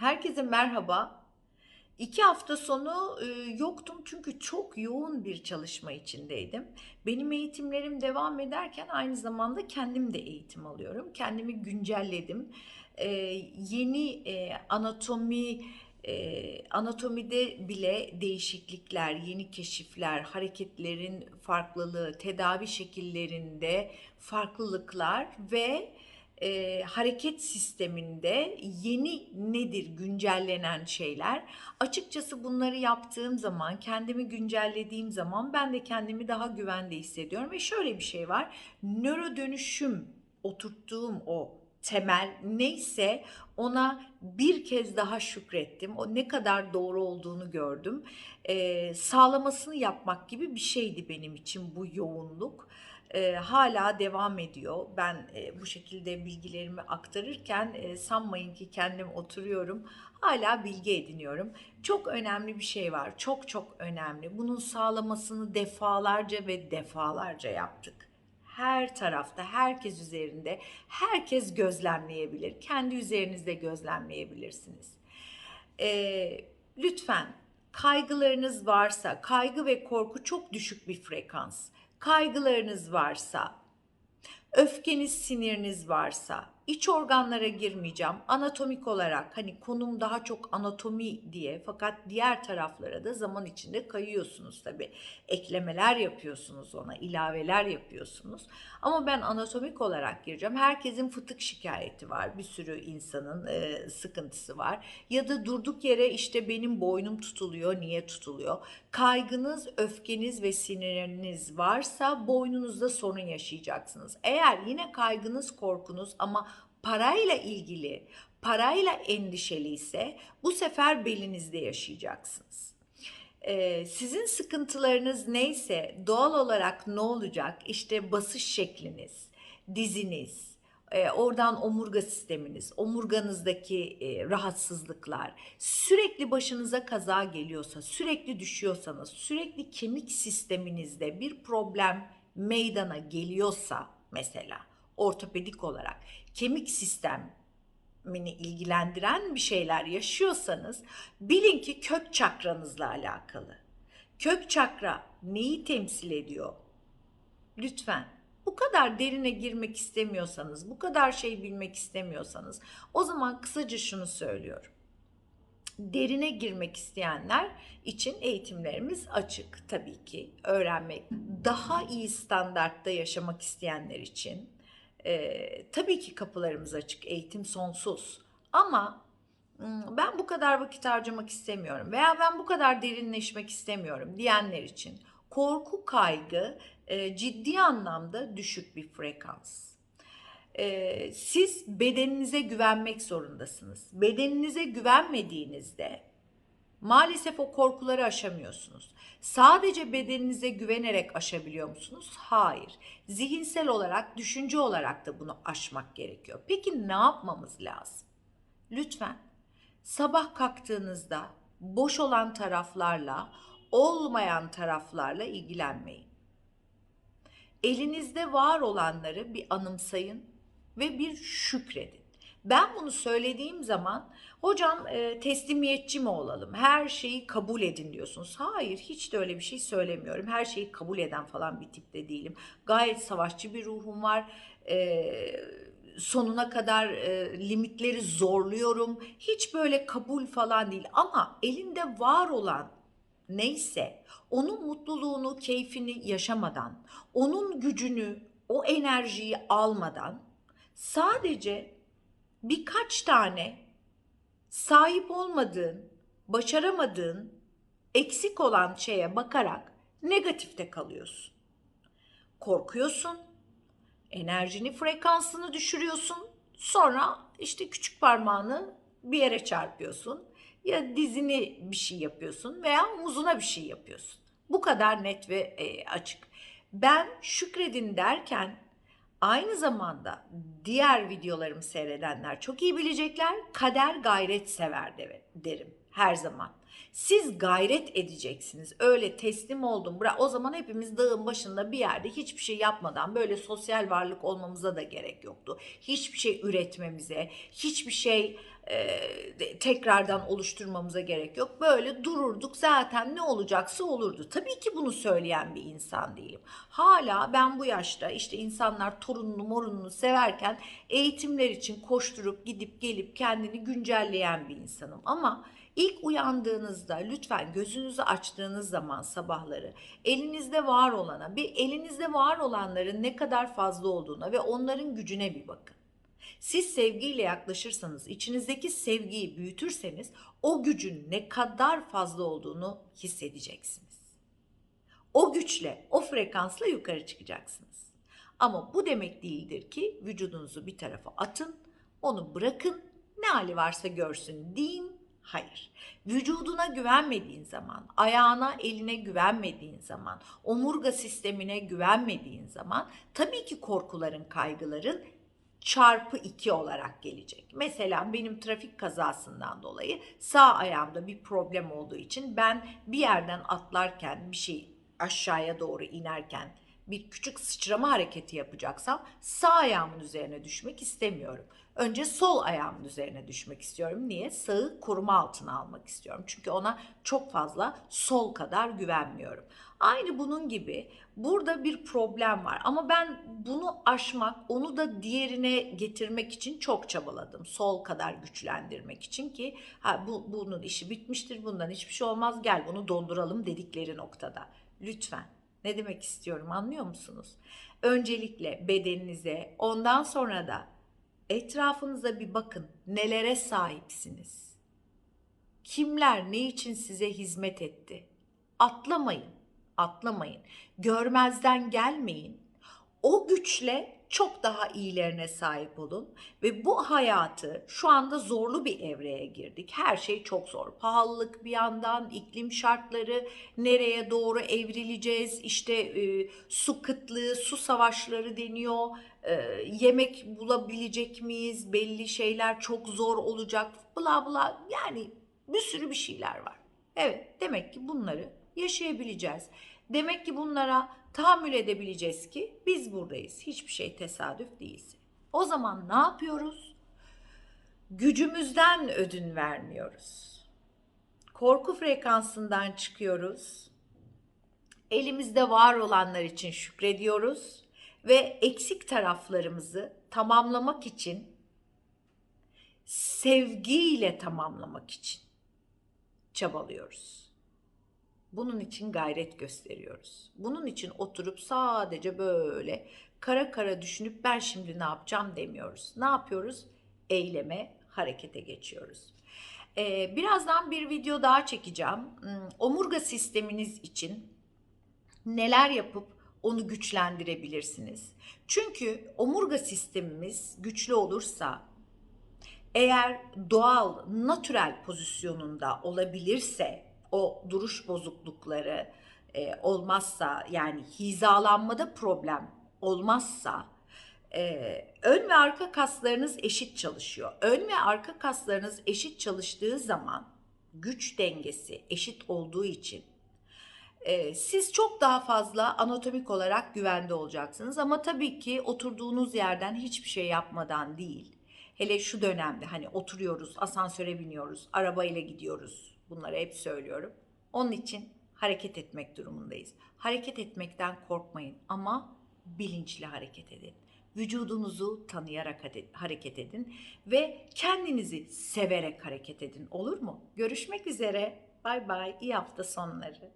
Herkese merhaba. İki hafta sonu e, yoktum çünkü çok yoğun bir çalışma içindeydim. Benim eğitimlerim devam ederken aynı zamanda kendim de eğitim alıyorum. Kendimi güncelledim. E, yeni e, anatomi e, anatomide bile değişiklikler, yeni keşifler, hareketlerin farklılığı, tedavi şekillerinde farklılıklar ve e, hareket sisteminde yeni nedir güncellenen şeyler. Açıkçası bunları yaptığım zaman, kendimi güncellediğim zaman ben de kendimi daha güvende hissediyorum. Ve şöyle bir şey var, nöro dönüşüm oturttuğum o temel neyse ona bir kez daha şükrettim. O ne kadar doğru olduğunu gördüm. Ee, sağlamasını yapmak gibi bir şeydi benim için bu yoğunluk e, hala devam ediyor. Ben e, bu şekilde bilgilerimi aktarırken e, sanmayın ki kendim oturuyorum. Hala bilgi ediniyorum. Çok önemli bir şey var. Çok çok önemli. Bunun sağlamasını defalarca ve defalarca yaptık. Her tarafta, herkes üzerinde, herkes gözlemleyebilir. Kendi üzerinizde gözlemleyebilirsiniz. E, lütfen kaygılarınız varsa, kaygı ve korku çok düşük bir frekans kaygılarınız varsa, öfkeniz, siniriniz varsa, iç organlara girmeyeceğim. Anatomik olarak hani konum daha çok anatomi diye fakat diğer taraflara da zaman içinde kayıyorsunuz tabi. Eklemeler yapıyorsunuz ona, ilaveler yapıyorsunuz. Ama ben anatomik olarak gireceğim. Herkesin fıtık şikayeti var. Bir sürü insanın e, sıkıntısı var. Ya da durduk yere işte benim boynum tutuluyor. Niye tutuluyor? Kaygınız, öfkeniz ve siniriniz varsa boynunuzda sorun yaşayacaksınız. Eğer yine kaygınız, korkunuz ama parayla ilgili, parayla endişeli ise bu sefer belinizde yaşayacaksınız. Ee, sizin sıkıntılarınız neyse doğal olarak ne olacak? İşte basış şekliniz, diziniz, e, oradan omurga sisteminiz, omurganızdaki e, rahatsızlıklar, sürekli başınıza kaza geliyorsa, sürekli düşüyorsanız, sürekli kemik sisteminizde bir problem meydana geliyorsa mesela ortopedik olarak kemik sistemini ilgilendiren bir şeyler yaşıyorsanız bilin ki kök çakranızla alakalı. Kök çakra neyi temsil ediyor? Lütfen bu kadar derine girmek istemiyorsanız, bu kadar şey bilmek istemiyorsanız o zaman kısaca şunu söylüyorum. Derine girmek isteyenler için eğitimlerimiz açık tabii ki. Öğrenmek, daha iyi standartta yaşamak isteyenler için e, tabii ki kapılarımız açık, eğitim sonsuz. Ama ben bu kadar vakit harcamak istemiyorum veya ben bu kadar derinleşmek istemiyorum diyenler için korku, kaygı e, ciddi anlamda düşük bir frekans. E, siz bedeninize güvenmek zorundasınız. Bedeninize güvenmediğinizde Maalesef o korkuları aşamıyorsunuz. Sadece bedeninize güvenerek aşabiliyor musunuz? Hayır. Zihinsel olarak, düşünce olarak da bunu aşmak gerekiyor. Peki ne yapmamız lazım? Lütfen sabah kalktığınızda boş olan taraflarla, olmayan taraflarla ilgilenmeyin. Elinizde var olanları bir anımsayın ve bir şükredin. Ben bunu söylediğim zaman hocam e, teslimiyetçi mi olalım? Her şeyi kabul edin diyorsunuz. Hayır hiç de öyle bir şey söylemiyorum. Her şeyi kabul eden falan bir tipte değilim. Gayet savaşçı bir ruhum var. E, sonuna kadar e, limitleri zorluyorum. Hiç böyle kabul falan değil. Ama elinde var olan neyse onun mutluluğunu, keyfini yaşamadan, onun gücünü, o enerjiyi almadan sadece birkaç tane sahip olmadığın, başaramadığın, eksik olan şeye bakarak negatifte kalıyorsun. Korkuyorsun, enerjini, frekansını düşürüyorsun. Sonra işte küçük parmağını bir yere çarpıyorsun. Ya dizini bir şey yapıyorsun veya omuzuna bir şey yapıyorsun. Bu kadar net ve e, açık. Ben şükredin derken Aynı zamanda diğer videolarımı seyredenler çok iyi bilecekler. Kader gayret sever derim her zaman. Siz gayret edeceksiniz. Öyle teslim oldum. O zaman hepimiz dağın başında bir yerde hiçbir şey yapmadan böyle sosyal varlık olmamıza da gerek yoktu. Hiçbir şey üretmemize, hiçbir şey e, tekrardan oluşturmamıza gerek yok. Böyle dururduk zaten ne olacaksa olurdu. Tabii ki bunu söyleyen bir insan değilim. Hala ben bu yaşta işte insanlar torununu morununu severken eğitimler için koşturup gidip gelip kendini güncelleyen bir insanım. Ama ilk uyandığınızda lütfen gözünüzü açtığınız zaman sabahları elinizde var olana bir elinizde var olanların ne kadar fazla olduğuna ve onların gücüne bir bakın. Siz sevgiyle yaklaşırsanız, içinizdeki sevgiyi büyütürseniz o gücün ne kadar fazla olduğunu hissedeceksiniz. O güçle, o frekansla yukarı çıkacaksınız. Ama bu demek değildir ki vücudunuzu bir tarafa atın, onu bırakın, ne hali varsa görsün deyin. Hayır. Vücuduna güvenmediğin zaman, ayağına, eline güvenmediğin zaman, omurga sistemine güvenmediğin zaman tabii ki korkuların, kaygıların çarpı 2 olarak gelecek. Mesela benim trafik kazasından dolayı sağ ayağımda bir problem olduğu için ben bir yerden atlarken bir şey aşağıya doğru inerken bir küçük sıçrama hareketi yapacaksam sağ ayağımın üzerine düşmek istemiyorum. Önce sol ayağımın üzerine düşmek istiyorum. Niye? Sağı koruma altına almak istiyorum. Çünkü ona çok fazla sol kadar güvenmiyorum. Aynı bunun gibi burada bir problem var ama ben bunu aşmak, onu da diğerine getirmek için çok çabaladım. Sol kadar güçlendirmek için ki ha, bu, bunun işi bitmiştir, bundan hiçbir şey olmaz, gel bunu donduralım dedikleri noktada. Lütfen. Ne demek istiyorum anlıyor musunuz? Öncelikle bedeninize, ondan sonra da etrafınıza bir bakın. Nelere sahipsiniz? Kimler ne için size hizmet etti? Atlamayın, atlamayın. Görmezden gelmeyin. O güçle çok daha iyilerine sahip olun ve bu hayatı şu anda zorlu bir evreye girdik. Her şey çok zor. Pahalılık bir yandan, iklim şartları, nereye doğru evrileceğiz? İşte e, su kıtlığı, su savaşları deniyor. E, yemek bulabilecek miyiz? Belli şeyler çok zor olacak. Bla bla yani bir sürü bir şeyler var. Evet demek ki bunları yaşayabileceğiz. Demek ki bunlara tahammül edebileceğiz ki biz buradayız. Hiçbir şey tesadüf değilse. O zaman ne yapıyoruz? Gücümüzden ödün vermiyoruz. Korku frekansından çıkıyoruz. Elimizde var olanlar için şükrediyoruz ve eksik taraflarımızı tamamlamak için sevgiyle tamamlamak için çabalıyoruz. Bunun için gayret gösteriyoruz. Bunun için oturup sadece böyle kara kara düşünüp ben şimdi ne yapacağım demiyoruz. Ne yapıyoruz? Eyleme, harekete geçiyoruz. Ee, birazdan bir video daha çekeceğim. Hmm, Omurga sisteminiz için neler yapıp onu güçlendirebilirsiniz. Çünkü omurga sistemimiz güçlü olursa eğer doğal, natürel pozisyonunda olabilirse o duruş bozuklukları e, olmazsa yani hizalanmada problem olmazsa e, ön ve arka kaslarınız eşit çalışıyor. Ön ve arka kaslarınız eşit çalıştığı zaman güç dengesi eşit olduğu için e, siz çok daha fazla anatomik olarak güvende olacaksınız. Ama tabii ki oturduğunuz yerden hiçbir şey yapmadan değil. Hele şu dönemde hani oturuyoruz, asansöre biniyoruz, arabayla gidiyoruz. Bunları hep söylüyorum. Onun için hareket etmek durumundayız. Hareket etmekten korkmayın ama bilinçli hareket edin. Vücudunuzu tanıyarak hareket edin ve kendinizi severek hareket edin. Olur mu? Görüşmek üzere. Bay bay. İyi hafta sonları.